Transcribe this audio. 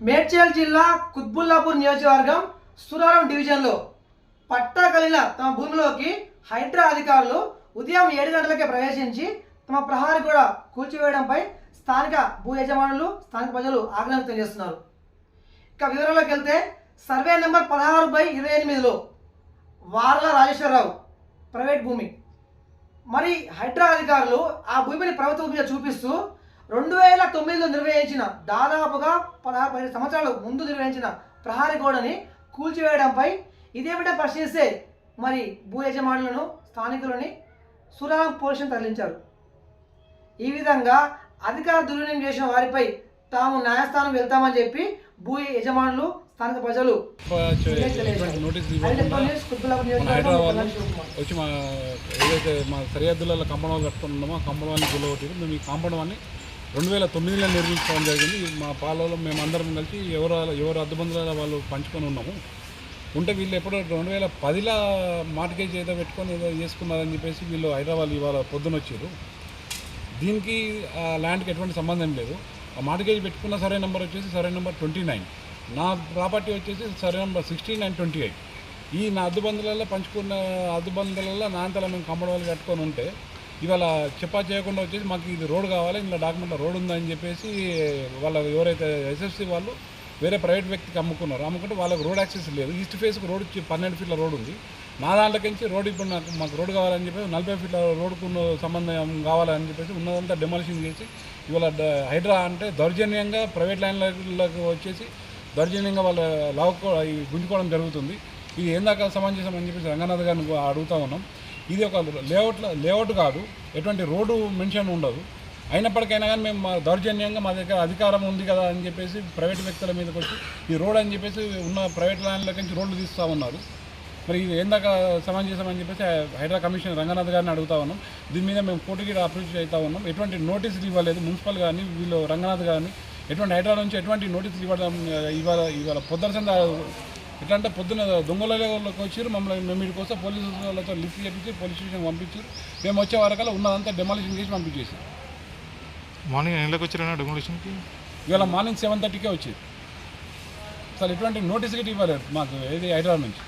మేడ్చల్ జిల్లా కుత్బుల్లాపూర్ నియోజకవర్గం సురారం డివిజన్లో పట్టా కలిగిన తమ భూమిలోకి హైడ్రా అధికారులు ఉదయం ఏడు గంటలకే ప్రవేశించి తమ ప్రహారీ కూడా కూల్చివేయడంపై స్థానిక భూ యజమానులు స్థానిక ప్రజలు ఆగ్రహం వ్యక్తం చేస్తున్నారు. ఇక వివరాల్లోకి వెళ్తే సర్వే నెంబర్ పదహారు బై ఇరవై ఎనిమిదిలో వార్ల రాజేశ్వరరావు ప్రైవేట్ భూమి. మరి హైడ్రా అధికారులు ఆ భూమిని ప్రభుత్వం మీద చూపిస్తూ రెండు వేల తొమ్మిదిలో నిర్వహించిన దాదాపుగా పదహారు పదిహేను సంవత్సరాలు ముందు నిర్వహించిన ప్రహారీ గోడని కూల్చివేయడంపై ఇదేమిటో ప్రశ్నిస్తే మరి భూ యజమానులను స్థానికులని సురారం పోలీసులను తరలించారు. ఈ విధంగా అధికార దుర్వినియోగం చేసిన వారిపై తాము న్యాయస్థానం వెళ్తామని చెప్పి భూ యజమానులు స్థానిక ప్రజలు. వచ్చి మా ఏదైతే మా సరిహద్దులలో కంపౌండ్ వాళ్ళు కట్టుకుని ఉన్నామో ఆ కంపౌండ్ వాళ్ళని గుల్లగొట్టి మేము ఈ కాంపౌండ్ వాళ్ళని రెండు వేల తొమ్మిదిలో నిర్మించుకోవడం జరిగింది. మా పాలలో మేము అందరం కలిసి ఎవరు ఎవరు అద్దబందుల వాళ్ళు పంచుకొని ఉన్నాము. ఉంటే వీళ్ళు ఎప్పుడో రెండు వేల పదిలో మార్కేజ్ ఏదో పెట్టుకొని ఏదో చేసుకున్నారని చెప్పేసి వీళ్ళు హైదరాబాద్ ఇవాళ పొద్దున వచ్చారు. దీనికి ఆ ల్యాండ్కి ఎటువంటి సంబంధం లేదు. ఆ మార్కేజ్ పెట్టుకున్న సరే నెంబర్ వచ్చేసి సరే నెంబర్ ట్వంటీ నైన్. నా ప్రాపర్టీ వచ్చేసి survey number sixty nine twenty eight. ఈ నా అద్దుబందులలో పంచుకున్న అద్దుబందులలో నా అంతలో మేము కంపడవాలి కట్టుకొని ఉంటే ఇవాళ చెప్పా చేయకుండా వచ్చేసి మాకు ఇది రోడ్ కావాలి ఇందులో డాక్యుమెంట్లో రోడ్ ఉందని చెప్పేసి వాళ్ళ ఎవరైతే ఎస్ఎఫ్సి వాళ్ళు వేరే ప్రైవేట్ వ్యక్తికి అమ్ముకున్నారు. అమ్ముకుంటే వాళ్ళకి రోడ్ యాక్సెస్ లేదు. ఈస్ట్ ఫేస్కి రోడ్ పన్నెండు ఫీట్ల రోడ్ ఉంది. నా దాంట్లోకించి రోడ్ ఇప్పుడు నాకు మాకు రోడ్ కావాలని చెప్పి నలభై ఫీట్ల రోడ్కు సంబంధం కావాలని చెప్పేసి ఉన్నదంతా డెమాలిషన్ చేసి ఇవాళ హైడ్రా అంటే దౌర్జన్యంగా ప్రైవేట్ ల్యాండ్లకు వచ్చేసి దౌర్జన్యంగా వాళ్ళ లావుకో గుంజుకోవడం జరుగుతుంది. ఇది ఏందాక సమంజసం అని చెప్పేసి రంగనాథ్ గారిని అడుగుతా ఉన్నాం. ఇది ఒక లేఅవుట్ లేఅవుట్ కాదు. ఎటువంటి రోడ్డు మెన్షన్ ఉండదు. అయినప్పటికైనా కానీ మేము మా దౌర్జన్యంగా మా దగ్గర అధికారం ఉంది కదా అని చెప్పేసి ప్రైవేట్ వ్యక్తుల మీదకి వచ్చి ఈ రోడ్ అని చెప్పేసి ఉన్న ప్రైవేట్ ల్యాండ్ల నుంచి రోడ్లు తీస్తూ ఉన్నారు. మరి ఇది ఏందాక సమంజసమని చెప్పేసి హైడ్రా కమిషన్ రంగనాథ్ గారిని అడుగుతా ఉన్నాం. దీని మీద మేము కోర్టుకి అప్రోచ్ అవుతా ఉన్నాం. ఎటువంటి నోటీసులు ఇవ్వలేదు. మున్సిపల్ కానీ వీళ్ళు రంగనాథ్ కానీ ఎటువంటి హైడ్రా నుంచి ఎటువంటి నోటీసులు ఇవ్వడం ఇవాళ ఇవాళ పొద్దున ఎట్లా అంటే పొద్దున దొంగలలోకి వచ్చారు మమ్మల్ని మేము ఇక్కడికి వస్తే పోలీసు వాళ్ళతో లిఫ్ట్ చేపించి పోలీస్ స్టేషన్ పంపించారు. మేము వచ్చే వరకల్లా ఉన్నదంతా డెమాలిషన్ చేసి పంపించేసి మార్నింగ్ ఎన్నిలోకి వచ్చారన్న డెమోలిషన్కి ఇవాళ మార్నింగ్ సెవెన్ థర్టీకే వచ్చేది అసలు ఎటువంటి నోటీస్ గిట్ ఇవ్వలేదు మాకు ఏది హైదరాబాద్ నుంచి.